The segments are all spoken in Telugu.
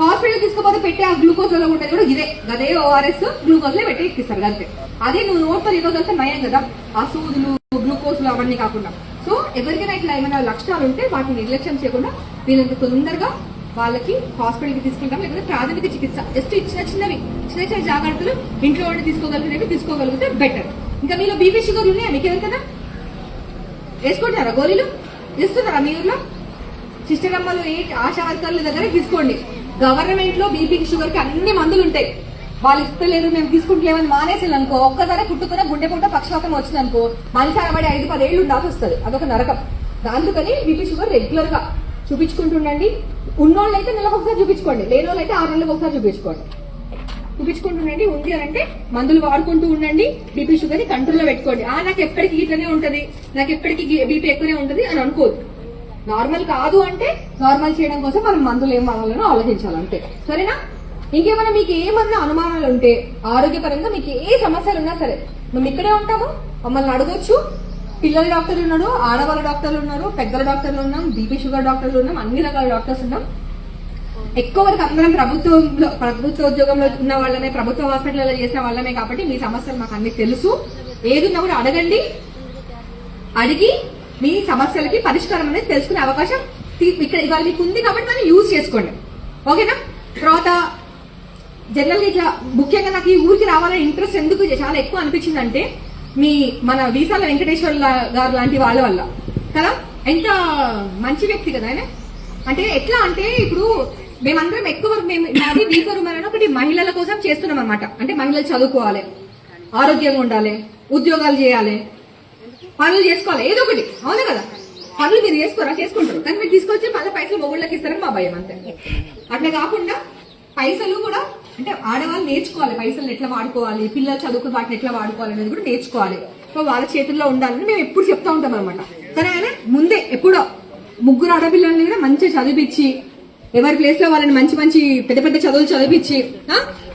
హాస్పిటల్ తీసుకుపోతే పెట్టే ఆ గ్లూకోజ్లో ఉంటుంది కూడా ఇదే. అదే ఓఆర్ఎస్ గ్లూకోజ్లో పెట్టి ఎక్కిస్తారు అంతే అదే నువ్వు నోట్తో ఇవ్వగలిగితే నయం కదా. ఆ సూదులు గ్లూకోజ్ అవన్నీ కాకుండా. సో ఎవరికైనా ఇట్లా ఏమైనా లక్షణాలు ఉంటే వాటిని నిర్లక్ష్యం చేయకుండా వీళ్ళంత తొందరగా వాళ్ళకి హాస్పిటల్కి లేకపోతే ప్రాథమిక చికిత్స. జస్ట్ చిన్న చిన్నవి. చిన్న చిన్న జాగ్రత్తలు ఇంట్లో ఉండి తీసుకోగలిగినవి తీసుకోగలిగితే బెటర్. ఇంకా మీలో బీపీ షుగర్ ఉన్నాయా? మీకు ఎవరికైనా వేసుకుంటారా గోళీలు? ఇస్తున్నారా మీ ఊర్లో? సిస్టర్ అమ్మలు ఆశా వర్కర్ల దగ్గర తీసుకోండి. గవర్నమెంట్లో బీపీ షుగర్కి అన్ని మందులు ఉంటాయి వాళ్ళు ఇస్తలేరు మేము తీసుకుంటలేమని మానేసాను అనుకో ఒక్కసారి పుట్టుకున్న గుండె పుట్ట పక్షవాతం వచ్చింది అనుకో మనిషి అరబడి ఐదు పదేళ్ళు ఉండాల్సి వస్తుంది అదొక నరకం. అందుకని బీపీ షుగర్ రెగ్యులర్గా చూపించుకుంటుండండి ఉన్నోళ్ళు అయితే నెలకు ఒకసారి చూపించుకోండి. లేని వాళ్ళు అయితే ఆరు నెలలకు ఒకసారి చూపించుకోండి. చూపించుకుంటుండండి ఉంది అని అంటే మందులు వాడుకుంటూ ఉండండి. బీపీ షుగర్ని కంట్రోల్లో పెట్టుకోండి. ఆ నాకు ఎప్పటికీ ఇట్లనే ఉంటది. నాకు ఎప్పటికీ బీపీ ఎక్కువనే ఉంటది అని అనుకోదు నార్మల్ కాదు అంటే నార్మల్ చేయడం కోసం మనం మందులు ఏం వాడాలని ఆలోచించాలంటే సరేనా? ఇంకేమైనా మీకు ఏమన్నా అనుమానాలు ఉంటే ఆరోగ్యపరంగా మీకు ఏ సమస్యలు ఉన్నా సరే మేము ఇక్కడే ఉంటాము. మమ్మల్ని అడగొచ్చు. పిల్లల డాక్టర్లు ఉన్నారు ఆడవాళ్ళ డాక్టర్లు ఉన్నారు పెద్దల డాక్టర్లు ఉన్నాం బీపీ షుగర్ డాక్టర్లు ఉన్నాం అన్ని రకాల డాక్టర్స్ ఉన్నాం. ఎక్కువ వరకు అందరం ప్రభుత్వంలో ప్రభుత్వ ఉద్యోగంలో ఉన్న వాళ్ళమే ప్రభుత్వ హాస్పిటల్లో చేసిన వాళ్ళమే కాబట్టి మీ సమస్యలు మాకు అన్ని తెలుసు. ఏదున్నా కూడా అడగండి. అడిగి మీ సమస్యలకి పరిష్కారం అనేది తెలుసుకునే అవకాశం ఇక్కడ ఇవాళ మీకు ఉంది కాబట్టి దాన్ని యూజ్ చేసుకోండి. ఓకేనా? తర్వాత జనరల్ ఇట్లా ముఖ్యంగా నాకు ఈ ఊరికి రావాలని ఇంట్రెస్ట్ ఎందుకు చాలా ఎక్కువ అనిపించింది అంటే మీ మన వీసాల వెంకటేశ్వర గారు లాంటి వాళ్ళ వల్ల. కదా? ఎంత మంచి వ్యక్తి కదా ఆయన. అంటే ఎట్లా అంటే ఇప్పుడు మేమందరం ఎక్కువ మేము నాది వీసా రూమ్ ఒకటి మహిళల కోసం చేస్తున్నాం అనమాట అంటే మహిళలు చదువుకోవాలి ఆరోగ్యంగా ఉండాలి ఉద్యోగాలు చేయాలి పనులు చేసుకోవాలి. ఏదో ఒకటి. అవును కదా? పనులు మీరు చేసుకోరా? చేసుకుంటారు. కానీ మీరు తీసుకొచ్చి మళ్ళీ పైసలు మొగుళ్ళకి ఇస్తారని మా భయం అంతే. అట్లా కాకుండా పైసలు కూడా అంటే ఆడవాళ్ళు నేర్చుకోవాలి. పైసలు ఎట్లా వాడుకోవాలి? పిల్లలు చదువుకుని వాటిని ఎట్లా వాడుకోవాలి అనేది కూడా నేర్చుకోవాలి. సో వాళ్ళ చేతుల్లో ఉండాలని మేము ఎప్పుడు చెప్తా ఉంటాం అనమాట కానీ ఆయన ముందే ఎప్పుడో ముగ్గురు ఆడపిల్లల్ని కూడా మంచిగా చదివించి ఎవరి ప్లేస్లో వాళ్ళని మంచి మంచి పెద్ద పెద్ద చదువులు చదివించి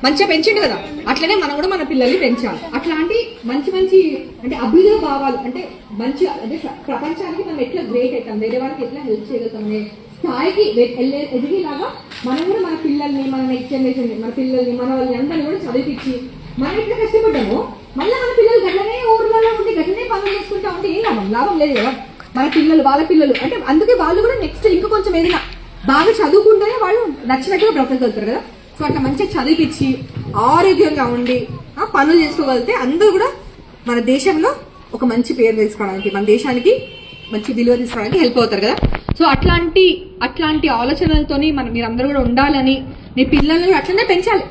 మంచిగా పెంచిండు కదా. అట్లనే మనం కూడా మన పిల్లల్ని పెంచాలి. అట్లాంటి మంచి మంచి అంటే అభ్యుదయ భావాలు అంటే మంచి అంటే ప్ర- ప్రపంచానికి మనం ఎట్లా గ్రేట్ అవుతాం వేరే వాళ్ళకి ఎట్లా హెల్ప్ చేయగలుగుతాం అనే స్థాయికి వెళ్ళే ఎదిగేలాగా మనం కూడా మన పిల్లల్ని మన నెక్స్ట్ జనరేషన్ మన పిల్లల్ని మన వాళ్ళని అందరిని కూడా చదివించి మనం ఎట్లా కష్టపడ్డామో మళ్ళీ మన పిల్లలు గట్లనే ఊర్లలో ఉండి గట్లనే పనులు చేసుకుంటా ఉంటే ఏం లాభం? లాభం లేదు కదా. మన పిల్లలు వాళ్ళ పిల్లలు అంటే అందుకే వాళ్ళు కూడా నెక్స్ట్ ఇంకా కొంచెం ఏదైనా బాగా చదువుకుంటేనే వాళ్ళు నచ్చినట్టుగా బ్రతకగలుగుతారు కదా. సో అట్లా మంచిగా చదివిపించి ఆరోగ్యంగా ఉండి ఆ పనులు చేసుకోగలిగితే అందరూ కూడా మన దేశంలో ఒక మంచి పేరు తీసుకోవడానికి మన దేశానికి మంచి విలువ తీసుకోవడానికి హెల్ప్ అవుతారు కదా. సో అట్లాంటి అట్లాంటి ఆలోచనలతోని మనం మీరందరూ కూడా ఉండాలని మీ పిల్లల్ని కూడా అట్లనే పెంచాలి.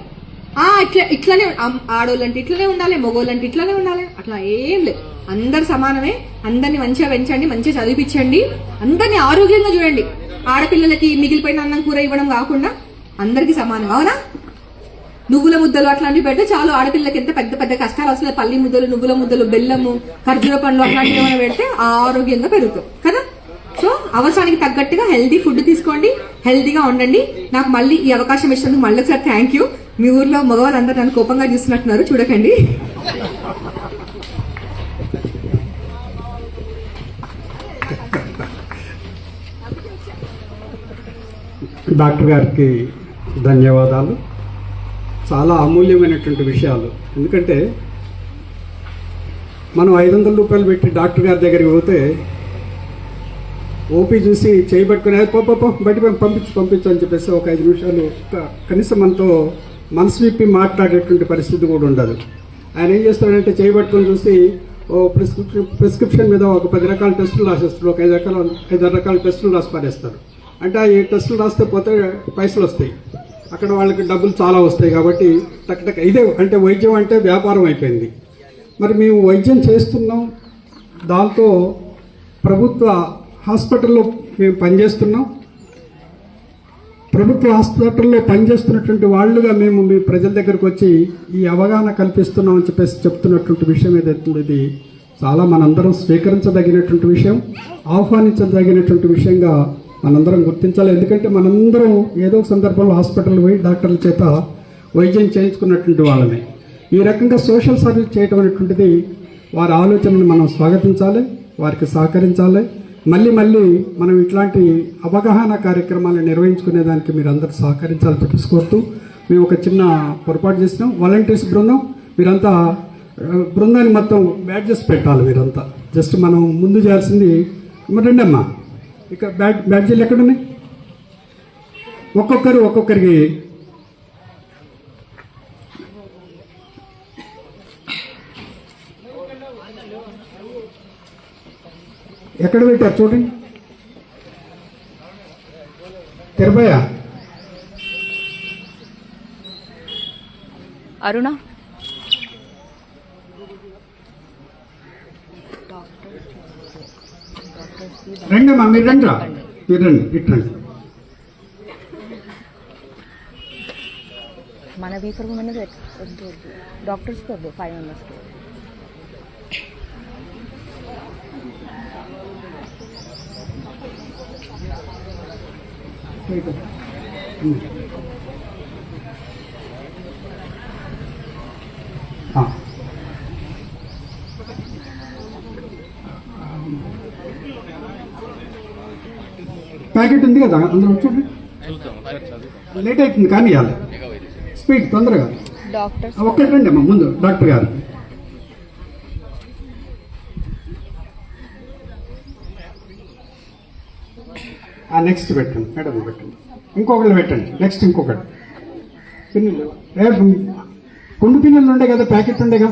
ఆ ఇట్లా ఇట్లనే ఆడోళ్ళంటే ఇట్లనే ఉండాలి మగోళ్ళంటే ఇట్లనే ఉండాలి. అట్లా ఏం లేదు. అందరు సమానమే. అందరిని మంచిగా పెంచండి మంచిగా చదివించండి అందరిని ఆరోగ్యంగా చూడండి. ఆడపిల్లలకి మిగిలిపోయిన అన్నం కూర ఇవ్వడం కాకుండా అందరికి సమానం అవునా? నువ్వుల ముద్దలు అట్లాంటివి పెడితే చాలు ఆడపిల్లలకి ఎంత పెద్ద పెద్ద కష్టాలు వస్తున్నాయి. పల్లి ముద్దలు నువ్వుల ముద్దలు బెల్లము ఖర్జూర పండ్లు అట్లాంటివి ఏమైనా పెడితే ఆరోగ్యంగా పెరుగుతాం కదా? సో అవసరానికి తగ్గట్టుగా హెల్దీ ఫుడ్ తీసుకోండి హెల్దీగా ఉండండి. నాకు మళ్ళీ ఈ అవకాశం ఇచ్చినందుకు మళ్ళీ ఒకసారి థ్యాంక్ యూ. మీ ఊర్లో మగవాళ్ళందరూ నన్ను కోపంగా చూస్తున్నట్టున్నారు చూడకండి. డాక్టర్ గారికి ధన్యవాదాలు. చాలా అమూల్యమైనటువంటి విషయాలు. ఎందుకంటే మనం ఐదు వందల రూపాయలు పెట్టి డాక్టర్ గారి దగ్గరికి పోతే ఓపీ చూసి చేయబట్టుకునే పో బయట పంపించు పంపించు అని చెప్పేసి ఒక ఐదు నిమిషాలు కనీసం మనతో మనసు విప్పి మాట్లాడేటువంటి పరిస్థితి కూడా ఉండదు. ఆయన ఏం చేస్తాడంటే చేయబట్టుకొని చూసి ఓ ప్రిస్క్రిప్షన్ ప్రిస్క్రిప్షన్ మీద ఒక పది రకాల టెస్టులు రాసేస్తారు ఒక ఐదు రకాల ఐదారు రకాల టెస్టులు రాసి పారేస్తారు అంటే ఆ ఈ టెస్టులు రాస్తే పోతే పైసలు వస్తాయి. అక్కడ వాళ్ళకి డబ్బులు చాలా వస్తాయి కాబట్టి టక్ టక్ ఇదే అంటే వైద్యం అంటే వ్యాపారం అయిపోయింది. మరి మేము వైద్యం చేస్తున్నాం. దాంతో ప్రభుత్వ హాస్పిటల్లో మేము పనిచేస్తున్నాం. ప్రభుత్వ హాస్పిటల్లో పనిచేస్తున్నటువంటి వాళ్ళుగా మేము మీ ప్రజల దగ్గరకు వచ్చి ఈ అవగాహన కల్పిస్తున్నాం అని చెప్పేసి చెప్తున్నటువంటి విషయం ఏదైతుంది ఇది చాలా మనందరం స్వీకరించదగినటువంటి విషయం ఆహ్వానించదగినటువంటి విషయంగా మనందరం గుర్తించాలి. ఎందుకంటే మనందరం ఏదో ఒక సందర్భంలో హాస్పిటల్ పోయి డాక్టర్ల చేత వైద్యం చేయించుకున్నటువంటి వాళ్ళమే. ఈ రకంగా సోషల్ సర్వీస్ చేయటం అనేటువంటిది వారి ఆలోచనను మనం స్వాగతించాలి వారికి సహకరించాలి. మళ్ళీ మళ్ళీ మనం ఇట్లాంటి అవగాహన కార్యక్రమాలు నిర్వహించుకునే దానికి మీరు అందరూ సహకరించాలని చెప్పేసి మేము ఒక చిన్న పొరపాటు చేసినాం. వాలంటీర్స్ బృందం మీరంతా బృందాన్ని బృందానికి మొత్తం బ్యాడ్జెస్ పెట్టాలి మీరంతా. జస్ట్ మనం ముందు చేయాల్సింది రండి అమ్మా ఇక బ్యాడ్ బ్యాడ్జీలు ఎక్కడున్నాయి? ఒక్కొక్కరు ఒక్కొక్కరికి ఎక్కడ పెట్టారు చూడండి. తిరుపయ? అరుణ? రండి అమ్మా మీరు రండి రా. మీరు రండి ఇటు రండి. మన వీఫర్ ఉన్నది వద్దు వద్దు. డాక్టర్స్కి వద్దు ఫైవ్ మెంబర్స్కి ఆ. ప్యాకెట్ ఉంది కదా అందులో చూడండి లేట్ అవుతుంది కానీ ఇవ్వాలి. స్పీడ్ తొందరగా. ఒక్కటి రండి అమ్మా ముందు డాక్టర్ గారు. ఆ నెక్స్ట్ పెట్టండి మేడం పెట్టండి. ఇంకొకళ్ళు పెట్టండి నెక్స్ట్ ఇంకొకటి. పిన్నులు ఏ కుండు పిన్నులు ఉండే కదా ప్యాకెట్ ఉండేగా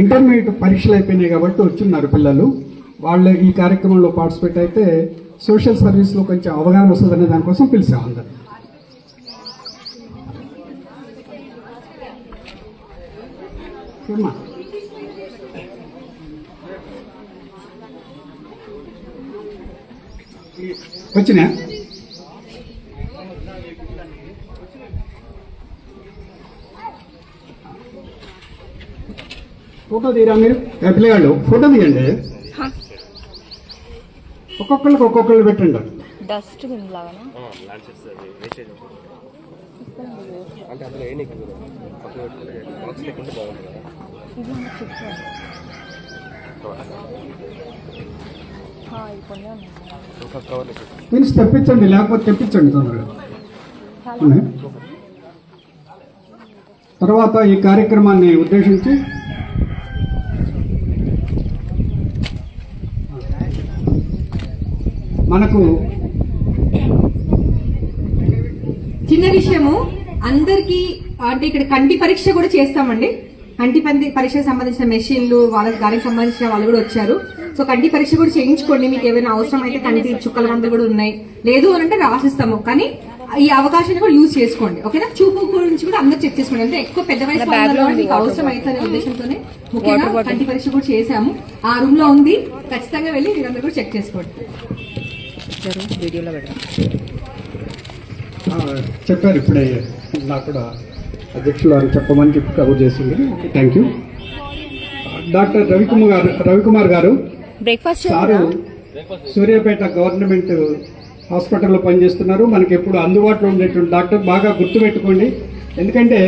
ఇంటర్మీడియట్ పరీక్షలు అయిపోయినాయి కాబట్టి వచ్చిన్నారు పిల్లలు. వాళ్ళు ఈ కార్యక్రమంలో పార్టిసిపేట్ అయితే సోషల్ సర్వీస్లో కొంచెం అవగాహన వస్తుందనే దానికోసం పిలిచాం అందరు. వచ్చినా? ఫోటో తీరా మీరు? పిల్లగాళ్ళు ఫోటో తీయండి. ఒక్కొక్కరికి ఒక్కొక్కళ్ళు పెట్టండి. డస్ట్ అంటే అందులో ఏ మీన్స్ తెప్పించండి లేకపోతే తెప్పించండి తొందరగా. తర్వాత ఈ కార్యక్రమాన్ని ఉద్దేశించి మనకు చిన్న విషయము అందరికి అంటే ఇక్కడ కంటి పరీక్ష కూడా చేస్తామండి. కంటి పంది పరీక్షకు సంబంధించిన మెషిన్లు వాళ్ళకి దానికి సంబంధించిన వాళ్ళు కూడా వచ్చారు. సో కంటి పరీక్ష కూడా చేయించుకోండి. మీకు ఏమైనా అవసరం అయితే కంటి చుక్కల మందులు కూడా ఉన్నాయి. లేదు అని అంటే రాసిస్తాము. కానీ ఈ అవకాశాన్ని కూడా యూజ్ చేసుకోండి. ఓకేనా? చూపు గురించి కూడా అందరు చెక్ చేసుకోండి. అంటే ఎక్కువ పెద్ద వయసు మీకు అవసరం. అవుతుందనే ఉద్దేశంతోనే ముఖ్యంగా. కంటి పరీక్ష కూడా చేశాము. ఆ రూమ్లో ఉంది. ఖచ్చితంగా వెళ్ళి మీరందరూ కూడా చెక్ చేసుకోండి. ఇచ్చారు వీడియోలో పెడదాం. చెప్పారు ఇప్పుడే నాకు కూడా అధ్యక్షులు అని చెప్పమని చెప్పి కబుర్ చేసింది. థ్యాంక్ యూ డాక్టర్ రవికుమార్ గారు రవికుమార్ గారు బ్రేక్ఫాస్ట్ సారు సూర్యాపేట గవర్నమెంట్ హాస్పిటల్లో పనిచేస్తున్నారు. మనకి ఎప్పుడు అందుబాటులో ఉండేటువంటి డాక్టర్ బాగా గుర్తుపెట్టుకోండి. ఎందుకంటే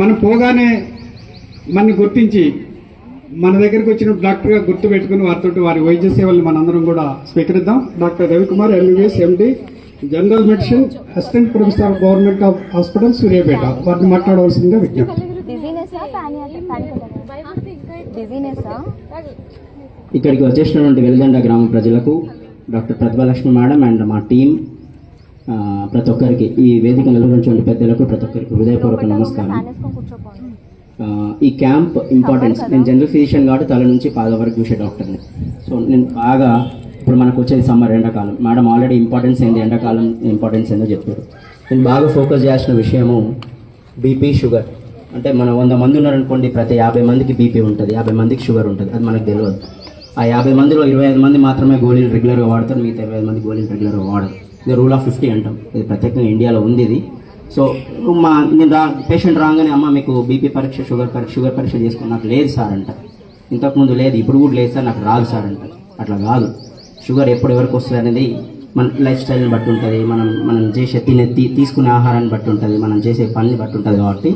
మనం పోగానే మనని గుర్తించి మన దగ్గరికి వచ్చిన డాక్టర్గా గుర్తు పెట్టుకుని వారితో వారి వైద్య సేవలను మనందరం కూడా స్వీకరిద్దాం. Doctor Ravikumar MBBS MD general medicine assistant professor government of hospital Suryapet. వారిని మాట్లాడవలసిందిగా విజ్ఞప్తి. ఇక్కడికి వచ్చేసినటువంటి వెలుగండ గ్రామ ప్రజలకు డాక్టర్ ప్రతిభలక్ష్మి మేడం అండ్ మా టీం ప్రతి ఒక్కరికి ఈ వేదిక నిలబడినటువంటి పెద్దలకు ప్రతి ఒక్కరికి హృదయపూర్వక నమస్కారం. ఈ క్యాంప్ ఇంపార్టెన్స్ నేను జనరల్ ఫిజిషియన్ కాబట్టి తల నుంచి పాద వరకు చూసే డాక్టర్ని సో నేను బాగా ఇప్పుడు మనకు వచ్చేది సమ్మర్ ఎండాకాలం. మేడం ఆల్రెడీ ఇంపార్టెన్స్ ఏంది? ఎండాకాలం ఇంపార్టెన్స్ ఏందో చెప్పారు నేను బాగా ఫోకస్ చేయాల్సిన విషయము బీపీ షుగర్ అంటే మన వంద మంది ఉన్నారనుకోండి ప్రతి యాభై మందికి బీపీ ఉంటుంది. యాభై మందికి షుగర్ ఉంటుంది. అది మనకు తెలియదు. ఆ యాభై మందిలో ఇరవై ఐదు మంది మాత్రమే గోళీలు రెగ్యులర్గా వాడతారు. మిగతా ఇరవై ఐదు మంది గోళీలు రెగ్యులర్గా వాడరు. ఇది రూల్ ఆఫ్ ఫిఫ్టీ అంటాం. ఇది ప్రత్యేకంగా ఇండియాలో ఉంది ఇది. సో మా నేను రా పేషెంట్ రాగానే అమ్మ మీకు బీపీ పరీక్ష షుగర్ పరీక్ష షుగర్ పరీక్ష చేసుకుని నాకు లేదు సార్ అంట. ఇంతకుముందు లేదు ఇప్పుడు కూడా లేదు సార్ నాకు రాదు సార్ అంట. అట్లా కాదు. షుగర్ ఎప్పుడు ఎవరికి వస్తుంది అనేది మన లైఫ్ స్టైల్ని బట్టి ఉంటుంది మనం మనం చేసే తినే తీసుకునే ఆహారాన్ని బట్టి ఉంటుంది మనం చేసే పనిని బట్టి ఉంటుంది కాబట్టి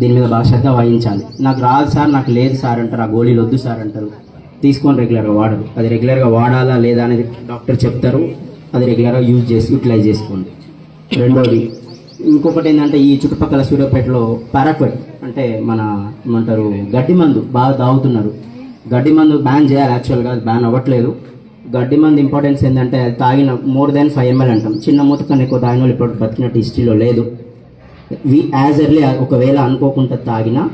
దీని మీద బాగా శ్రద్ధ వహించాలి. నాకు రాదు సార్ నాకు లేదు సార్ అంటారు ఆ గోళీలు వద్దు సార్ అంటారు. తీసుకొని రెగ్యులర్గా వాడరు. అది రెగ్యులర్గా వాడాలా లేదా అనేది డాక్టర్ చెప్తారు. అది రెగ్యులర్గా యూజ్ చేసి యూటిలైజ్ చేసుకోండి. రెండోది ఇంకొకటి ఏంటంటే ఈ చుట్టుపక్కల సూర్యాపేటలో పారాక్వైడ్ అంటే మన ఏమంటారు గడ్డి మందు బాగా తాగుతున్నారు. గడ్డి మందు బ్యాన్ చేయాలి యాక్చువల్గా బ్యాన్ అవ్వట్లేదు. గడ్డి మందు ఇంపార్టెన్స్ ఏంటంటే అది తాగిన మోర్ దాన్ ఫైవ్ ఎంఎల్ అంటాం. చిన్న మూత కన్నా ఎక్కువ తాగిన వాళ్ళు ఇప్పుడు బతికినట్టు హిస్టరీలో లేదు. వి యాజ్ ఎర్లీ ఒకవేళ అనుకోకుండా తాగినా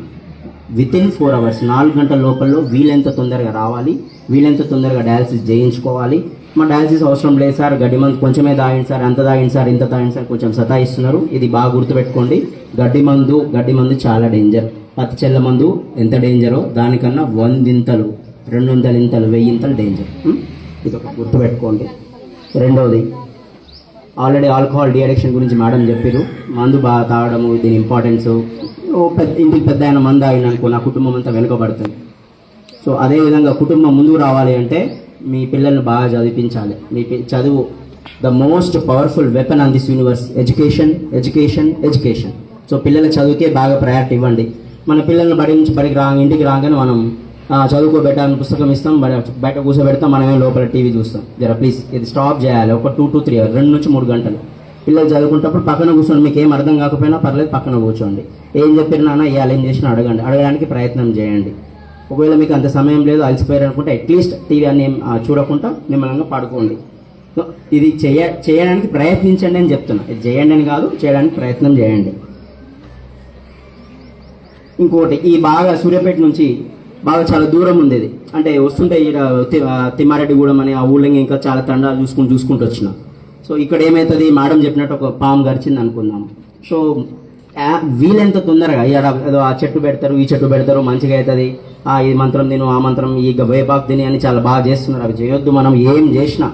విత్ ఇన్ ఫోర్ అవర్స్ నాలుగు గంటల లోపల వీలెంత తొందరగా రావాలి. వీలెంత తొందరగా డయాలసిస్ చేయించుకోవాలి. మా డయాలసిస్ అవసరం లేదు సార్. గడ్డి మందు కొంచెమే తాగింది సార్. అంత తాగింది సార్? ఇంత తాగింది సార్? కొంచెం సతాయిస్తున్నారు. ఇది బాగా గుర్తుపెట్టుకోండి. గడ్డి మందు గడ్డి మందు చాలా డేంజర్ పత్తి చెల్ల మందు ఎంత డేంజరో దానికన్నా వందింతలు రెండు వందల ఇంతలు వెయ్యింతలు డేంజర్ ఇది ఒక గుర్తుపెట్టుకోండి. రెండవది ఆల్రెడీ ఆల్కహాల్ డిఅడిక్షన్ గురించి మేడం చెప్పారు మందు బాగా తాగడము దీని ఇంపార్టెన్స్ ఓ పెద్ద ఇంటికి పెద్ద ఆయన మందు ఆగిన అనుకో నా కుటుంబం అంతా వెనుకబడుతుంది. సో అదేవిధంగా కుటుంబం ముందుకు రావాలి అంటే మీ పిల్లల్ని బాగా చదివించాలి. మీ చదువు the most powerful weapon on this universe education education education so పిల్లల చదువుకే బాగా ప్రయారిటీ ఇవ్వండి. మన పిల్లల్ని బడి నుంచి బడికి రా ఇంటికి రాగానే మనం చదువుకోబెట్టాలని పుస్తకం ఇస్తాం బయట కూర్చోబెడతాం మనమే లోపల టీవీ చూస్తాం. జర ప్లీజ్ ఇది స్టాప్ చేయాలి. ఒక టూ టూ త్రీ అవర్ రెండు నుంచి మూడు గంటలు. పిల్లలు చదువుకుంటప్పుడు పక్కన కూర్చోండి మీకు ఏం అర్థం కాకపోయినా పర్లేదు పక్కన కూర్చోండి. ఏం చెప్పిన నాన్న ఇవాళ ఏం చేసినా అడగండి. అడగడానికి ప్రయత్నం చేయండి. ఒకవేళ మీకు అంత సమయం లేదు అలసిపోయారు అనుకుంటే అట్లీస్ట్ టీవీ అన్ని చూడకుండా నిమ్మలంగా పడుకోండి. సో ఇది చేయ చేయడానికి ప్రయత్నించండి అని చెప్తున్నా. ఇది చేయండి అని కాదు చేయడానికి ప్రయత్నం చేయండి. ఇంకోటి ఈ బాగా సూర్యాపేట నుంచి బాగా చాలా దూరం ఉంది ఇది. అంటే వస్తుంటే ఈడ తి- తిమ్మారెడ్డిగూడెం అని ఆ ఊళ్ళో ఇంకా చాలా తండాలు చూసుకుంటూ చూసుకుంటూ వచ్చిన. సో ఇక్కడ ఏమవుతుంది మేడం చెప్పినట్టు ఒక పాము గరిచింది అనుకుందాం సో వీలెంత తొందరగా ఏదో ఆ చెట్టు పెడతారు ఈ చెట్టు పెడతారు మంచిగా అవుతుంది. ఆ ఈ మంత్రం తిను ఆ మంత్రం ఈ వేపాకు తిని అని చాలా బాగా చేస్తున్నారు అవి. చేయొద్దు మనం ఏం చేసినా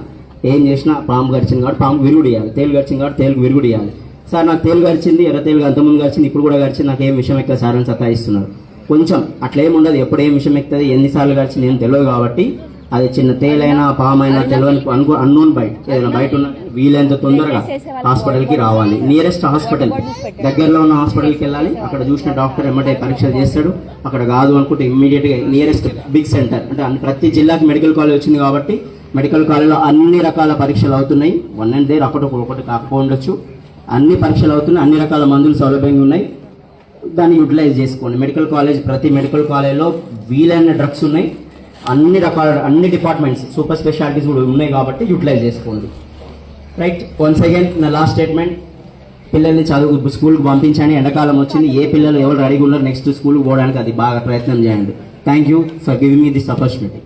ఏం చేసినా పాము గడిచింది కాబట్టి పాము విరుగుడు ఇవ్వాలి తేలు గడిచింది కాబట్టి తేలుగు విరుగుడు ఇవ్వాలి సార్ నాకు తేలు గడిచింది ఎర్ర తేలుగు అంతకుముందు గడిచింది ఇప్పుడు కూడా గడిచింది నాకు ఏం విషయం ఎక్కువ సార్ అని సతాయిస్తున్నారు. కొంచెం అట్లేం ఉండదు ఎప్పుడు ఏం విషయం ఎక్కుతుంది ఎన్నిసార్లు గడిచింది ఏం తెలియదు కాబట్టి అది చిన్న తేలైనా పామైనా తెలియని అనుకో అన్నోన్ బయట ఏదైనా బయట ఉన్న వీలైనంత తొందరగా హాస్పిటల్కి రావాలి. నియరెస్ట్ హాస్పిటల్ దగ్గరలో ఉన్న హాస్పిటల్కి వెళ్ళాలి. అక్కడ చూసిన డాక్టర్ ఎమ్మటే పరీక్షలు చేస్తాడు. అక్కడ కాదు అనుకుంటే ఇమ్మీడియట్గా నియరెస్ట్ బిగ్ సెంటర్ అంటే ప్రతి జిల్లాకి మెడికల్ కాలేజ్ వచ్చింది కాబట్టి మెడికల్ కాలేజ్లో అన్ని రకాల పరీక్షలు అవుతున్నాయి. వన్ అండ్ దేర్ ఒకటి ఒకటి కాకపోవచ్చు అన్ని పరీక్షలు అవుతున్నాయి. అన్ని రకాల మందులు సౌలభ్యంగా ఉన్నాయి. దాన్ని యూటిలైజ్ చేసుకోండి. మెడికల్ కాలేజ్ ప్రతి మెడికల్ కాలేజ్లో వీలైన డ్రగ్స్ ఉన్నాయి. అన్ని రకాల అన్ని డిపార్ట్మెంట్స్ సూపర్ స్పెషాలిటీస్ కూడా ఉన్నాయి కాబట్టి యూటిలైజ్ చేసుకోండి. రైట్ వన్స్ అగైన్ నా లాస్ట్ స్టేట్మెంట్ పిల్లల్ని చదువు స్కూల్కి పంపించండి. ఎండాకాలం వచ్చింది ఏ పిల్లలు ఎవరు రెడీగా ఉన్నారు నెక్స్ట్ స్కూల్కి పోవడానికి అది బాగా ప్రయత్నం చేయండి. Thank you for giving me this opportunity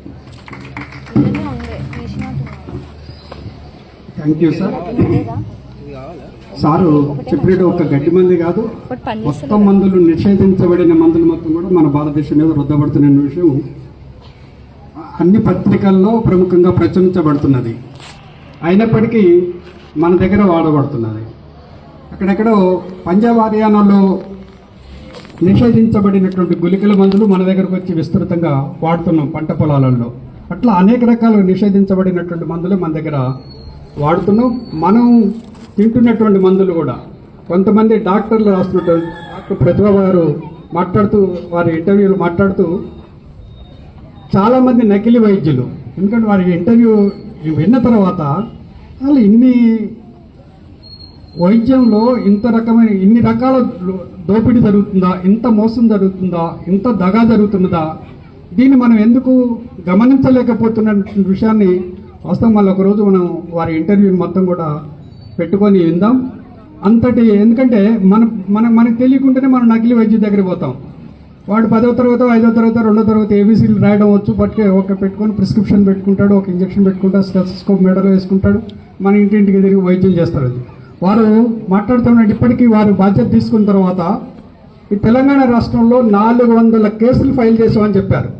thank you sir sir చెప్పినట్టు ఒక గడ్డి మంది కాదు మొత్తం మందులు నిషేధించబడిన మందులు మొత్తం కూడా మన భారతదేశం మీద రుద్దబడుతున్న విషయం. అన్ని పత్రికల్లో ప్రముఖంగా ప్రచురించబడుతున్నది. అయినప్పటికీ మన దగ్గర వాడబడుతున్నది. అక్కడెక్కడో పంజాబ్ హర్యానాలో నిషేధించబడినటువంటి గుళికల మందులు మన దగ్గరకు వచ్చి విస్తృతంగా వాడుతున్నాం పంట పొలాలలో. అట్లా అనేక రకాలు నిషేధించబడినటువంటి మందులు మన దగ్గర వాడుతున్నాం. మనం తింటున్నటువంటి మందులు కూడా కొంతమంది డాక్టర్లు రాస్తున్నటువంటి డాక్టర్ ప్రతిభ గారు మాట్లాడుతూ వారి ఇంటర్వ్యూలు మాట్లాడుతూ చాలా మంది నకిలీ వైద్యులు. ఎందుకంటే వారి ఇంటర్వ్యూ విన్న తర్వాత వాళ్ళు ఇన్ని వైద్యంలో ఇంత రకమైన ఇన్ని రకాల దోపిడీ జరుగుతుందా ఇంత మోసం జరుగుతుందా ఇంత దగా జరుగుతున్నదా దీన్ని మనం ఎందుకు గమనించలేకపోతున్న విషయాన్ని వాస్తవం మళ్ళీ ఒకరోజు మనం వారి ఇంటర్వ్యూ మొత్తం కూడా పెట్టుకొని విందాం. అంతటి ఎందుకంటే మన మన మనకు తెలియకుండానే మనం నకిలీ వైద్య దగ్గరికి పోతాం. వాడు పదో తరగతి ఐదో తరగతి రెండో తరగతి ఏబీసీలు రాయడం వచ్చు పట్టుకే ఒక పెట్టుకొని ప్రిస్క్రిప్షన్ పెట్టుకుంటాడు ఒక ఇంజక్షన్ పెట్టుకుంటాడు స్టెస్కోప్ మెడలో వేసుకుంటాడు మన ఇంటింటికి తిరిగి వైద్యం చేస్తారు అది. వారు మాట్లాడుతున్న ఇప్పటికీ వారు బాధ్యత తీసుకున్న తర్వాత ఈ తెలంగాణ రాష్ట్రంలో నాలుగు వందల కేసులు ఫైల్ చేసామని చెప్పారు.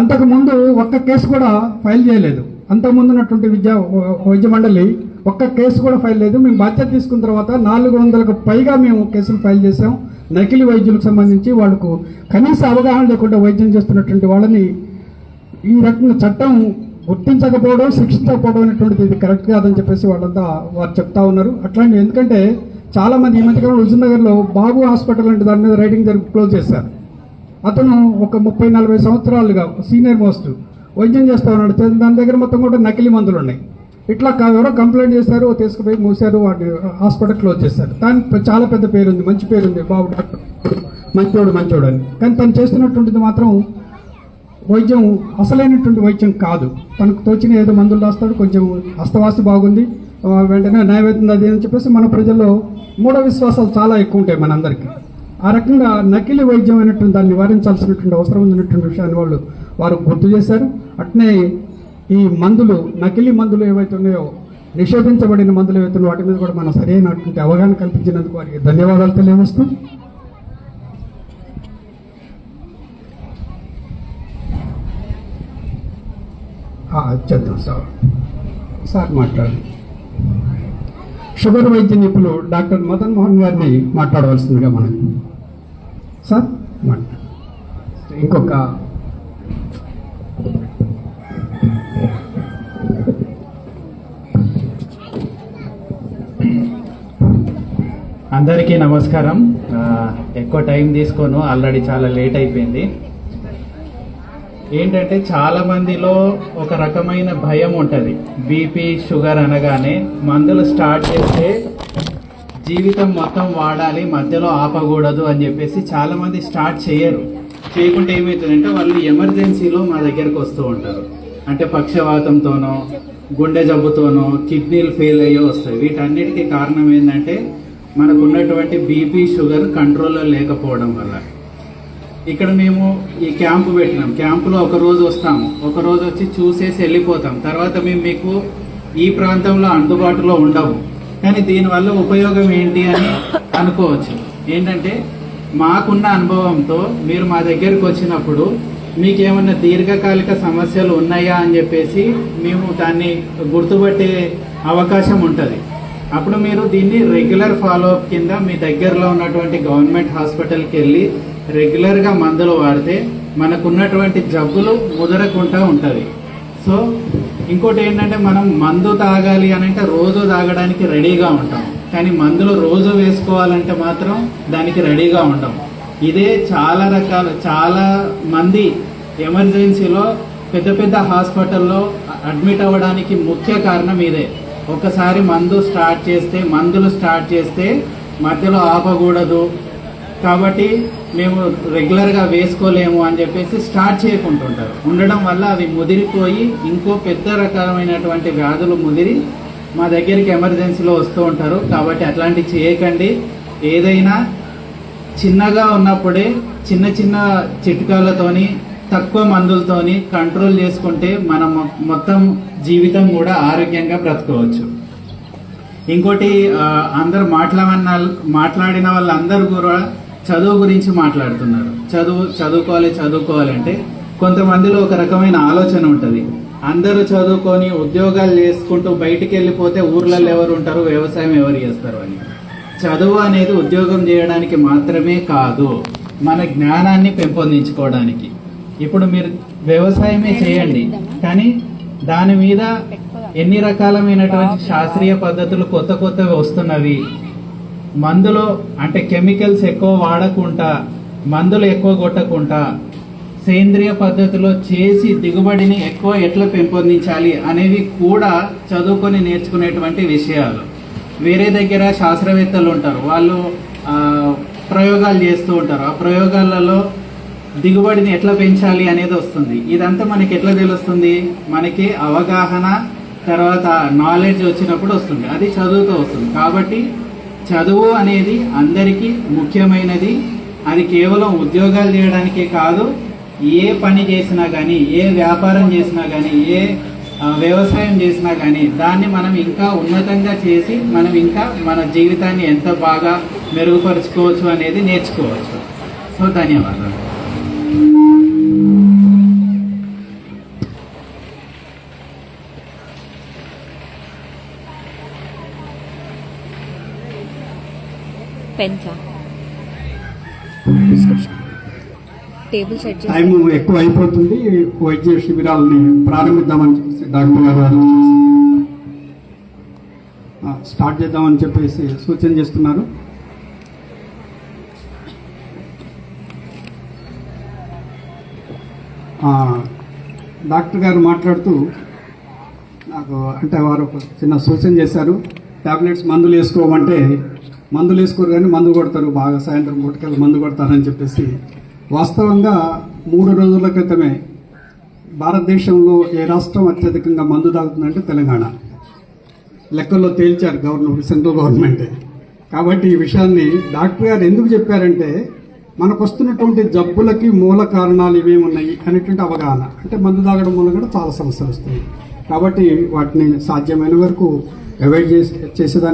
అంతకుముందు ఒక్క కేసు కూడా ఫైల్ చేయలేదు. అంతకుముందు ఉన్నటువంటి విద్యా వైద్య మండలి ఒక్క కేసు కూడా ఫైల్ లేదు. మేము బాధ్యత తీసుకున్న తర్వాత నాలుగు వందలకు పైగా మేము కేసులు ఫైల్ చేసాం నకిలీ వైద్యులకు సంబంధించి వాళ్ళకు కనీస అవగాహన లేకుండా వైద్యం చేస్తున్నటువంటి వాళ్ళని ఈ రకంగా చట్టం గుర్తించకపోవడం శిక్షించకపోవడం అనేటువంటిది ఇది కరెక్ట్ కాదని చెప్పేసి వాళ్ళంతా వారు చెప్తా ఉన్నారు. అట్లాంటి ఎందుకంటే చాలామంది ఈ మధ్యకాలంలో హుజూర్నగర్ బాబు హాస్పిటల్ అంటే దాని మీద రైటింగ్ జరిపి క్లోజ్ చేశారు. అతను ఒక ముప్పై నలభై సంవత్సరాలుగా సీనియర్ మోస్ట్ వైద్యం చేస్తా ఉన్నాడు. దాని దగ్గర మొత్తం కూడా నకిలీ మందులు ఉన్నాయి. ఇట్లా కా- ఎవరో కంప్లైంట్ చేశారు తీసుకుపోయి మూసారు వాడిని హాస్పిటల్ క్లోజ్ చేశారు. దానికి చాలా పెద్ద పేరుంది మంచి పేరుంది బాబు డాక్టర్. మంచోడు మంచోడు అని. కానీ తను చేస్తున్నటువంటిది మాత్రం వైద్యం అసలైనటువంటి వైద్యం కాదు. తనకు తోచిన ఏదో మందులు రాస్తాడు కొంచెం అస్తవాస్తి బాగుంది. వెంటనే న్యాయవేద్యం అది అని చెప్పేసి మన ప్రజల్లో మూఢ విశ్వాసాలు చాలా ఎక్కువ ఉంటాయి మనందరికీ. ఆ రకంగా నకిలీ వైద్యం అయినటువంటి దాన్ని నివారించాల్సినటువంటి అవసరం ఉన్నటువంటి విషయాన్ని వాళ్ళు వారు గుర్తు చేశారు. అట్నే ఈ మందులు నకిలీ మందులు ఏవైతే ఉన్నాయో నిషేధించబడిన మందులు ఏవైతే వాటి మీద కూడా మనం సరైనటువంటి అవగాహన కల్పించినందుకు వారికి ధన్యవాదాలు తెలియజేస్తూ. చేద్దాం సార్. సార్ మాట్లాడు. షుగర్ వైద్య నిపుణులు డాక్టర్ మదన్ మోహన్ గారిని మాట్లాడవలసిందిగా మనం సార్ మాట్లాడు. ఇంకొక అందరికీ నమస్కారం. ఎక్కువ టైం తీసుకోను ఆల్రెడీ చాలా లేట్ అయిపోయింది. ఏంటంటే చాలా మందిలో ఒక రకమైన భయం ఉంటుంది. బీపీ షుగర్ అనగానే మందులు స్టార్ట్ చేస్తే జీవితం మొత్తం వాడాలి మధ్యలో ఆపకూడదు అని చెప్పేసి చాలా మంది స్టార్ట్ చేయరు. చేయకుంటే ఏమవుతుందంటే వాళ్ళు ఎమర్జెన్సీలో మా దగ్గరకు వస్తూ ఉంటారు. అంటే పక్షవాతంతోనో గుండె జబ్బుతోనో కిడ్నీలు ఫెయిల్ అయ్యో వస్తాయి. వీటన్నిటికీ కారణం ఏంటంటే మనకు ఉన్నటువంటి బీపీ షుగర్ కంట్రోల్లో లేకపోవడం వల్ల. ఇక్కడ మేము ఈ క్యాంపు పెట్టినాం. క్యాంపులో ఒక రోజు వస్తాము ఒక రోజు వచ్చి చూసేసి వెళ్ళిపోతాం. తర్వాత మేము మీకు ఈ ప్రాంతంలో అందుబాటులో ఉండవు కానీ దీనివల్ల ఉపయోగం ఏంటి అని అనుకోవచ్చు. ఏంటంటే మాకున్న అనుభవంతో మీరు మా దగ్గరికి వచ్చినప్పుడు మీకేమన్నా దీర్ఘకాలిక సమస్యలు ఉన్నాయా అని చెప్పేసి మేము దాన్ని గుర్తుపట్టే అవకాశం ఉంటుంది. అప్పుడు మీరు దీన్ని రెగ్యులర్ ఫాలోఅప్ కింద మీ దగ్గరలో ఉన్నటువంటి గవర్నమెంట్ హాస్పిటల్కి వెళ్ళి రెగ్యులర్గా మందులు వాడితే మనకున్నటువంటి జబ్బులు ముదరకుండా ఉంటుంది. సో ఇంకోటి ఏంటంటే మనం మందు తాగాలి అని అంటే రోజు తాగడానికి రెడీగా ఉంటాం. కానీ మందులు రోజు వేసుకోవాలంటే మాత్రం దానికి రెడీగా ఉంటాం ఇదే చాలా రకాల చాలా మంది ఎమర్జెన్సీలో పెద్ద పెద్ద హాస్పిటల్లో అడ్మిట్ అవ్వడానికి ముఖ్య కారణం ఇదే. ఒకసారి మందు స్టార్ట్ చేస్తే మందులు స్టార్ట్ చేస్తే మధ్యలో ఆపకూడదు. కాబట్టి మేము రెగ్యులర్గా వేసుకోలేము అని చెప్పేసి స్టార్ట్ చేయకుంటుంటారు. ఉండడం వల్ల అవి ముదిరిపోయి ఇంకో పెద్ద రకమైనటువంటి వ్యాధులు ముదిరి మా దగ్గరికి ఎమర్జెన్సీలో వస్తూ ఉంటారు. కాబట్టి అట్లాంటివి చేయకండి. ఏదైనా చిన్నగా ఉన్నప్పుడే చిన్న చిన్న చిట్కాలతోని తక్కువ మందులతోని కంట్రోల్ చేసుకుంటే మనం మొత్తం జీవితం కూడా ఆరోగ్యంగా బ్రతకవచ్చు. ఇంకోటి అందరు మాట్లాడిన మాట్లాడిన వాళ్ళందరూ కూడా చదువు గురించి మాట్లాడుతున్నారు. చదువు చదువుకోవాలి చదువుకోవాలంటే కొంతమందిలో ఒక రకమైన ఆలోచన ఉంటుంది. అందరూ చదువుకొని ఉద్యోగాలు చేసుకుంటూ బయటికి వెళ్ళిపోతే ఊర్లలో ఎవరు ఉంటారు? వ్యవసాయం ఎవరు చేస్తారు అని. చదువు అనేది ఉద్యోగం చేయడానికి మాత్రమే కాదు మన జ్ఞానాన్ని పెంపొందించుకోవడానికి. ఇప్పుడు మీరు వ్యవసాయమే చేయండి. కానీ దాని మీద ఎన్ని రకాలమైనటువంటి శాస్త్రీయ పద్ధతులు కొత్త కొత్తవి వస్తున్నవి? మందులో అంటే కెమికల్స్ ఎక్కువ వాడకుండా మందులు ఎక్కువ కొట్టకుండా సేంద్రియ పద్ధతిలో చేసి దిగుబడిని ఎక్కువ ఎట్లా పెంపొందించాలి అనేవి కూడా చదువుకొని నేర్చుకునేటువంటి విషయాలు. వేరే దగ్గర శాస్త్రవేత్తలు ఉంటారు. వాళ్ళు ప్రయోగాలు చేస్తూ ఉంటారు. ఆ ప్రయోగాలలో దిగుబడిని ఎట్లా పెంచాలి అనేది వస్తుంది. ఇదంతా మనకి ఎట్లా తెలుస్తుంది? మనకి అవగాహన తర్వాత నాలెడ్జ్ వచ్చినప్పుడు వస్తుంది. అది చదువుతో వస్తుంది. కాబట్టి చదువు అనేది అందరికీ ముఖ్యమైనది. అది కేవలం ఉద్యోగాలు చేయడానికే కాదు ఏ పని చేసినా కానీ ఏ వ్యాపారం చేసినా కానీ ఏ వ్యవసాయం చేసినా కానీ దాన్ని మనం ఇంకా ఉన్నతంగా చేసి మనం ఇంకా మన జీవితాన్ని ఎంత బాగా మెరుగుపరుచుకోవచ్చు అనేది నేర్చుకోవచ్చు. సో ధన్యవాదాలు. పెన్సా టేబుల్ సెట్ టైం ఎక్కువ అయిపోతుంది వైద్య శిబిరాలని ప్రారంభిద్దామని చెప్పేసి డాక్టర్ గారు స్టార్ట్ చేద్దామని చెప్పేసి సూచన చేస్తున్నారు. డాక్టర్ గారు మాట్లాడుతూ నాకు అంటే వారు ఒక చిన్న సూచన చేశారు. టాబ్లెట్స్ మందులు వేసుకోమంటే మందులు వేసుకోరు కానీ మందు కొడతారు. బాగా సాయంత్రం పూటకెళ్ళి మందు కొడతారని చెప్పేసి వాస్తవంగా మూడు రోజుల క్రితమే భారతదేశంలో ఏ రాష్ట్రం అత్యధికంగా మందు తాగుతుందంటే తెలంగాణ. లెక్కల్లో తేల్చారు గవర్నమెంట్ సెంట్రల్ గవర్నమెంట్. కాబట్టి ఈ విషయాన్ని డాక్టర్ గారు ఎందుకు చెప్పారంటే మనకు వస్తున్నటువంటి జబ్బులకి మూల కారణాలు ఇవేమి ఉన్నాయి అనేటువంటి అవగాహన. అంటే మందు తాగడం వల్ల కూడా చాలా సమస్యలు వస్తాయి. కాబట్టి వాటిని సాధ్యమైన వరకు అవాయిడ్ చేసి చేసేదాన్ని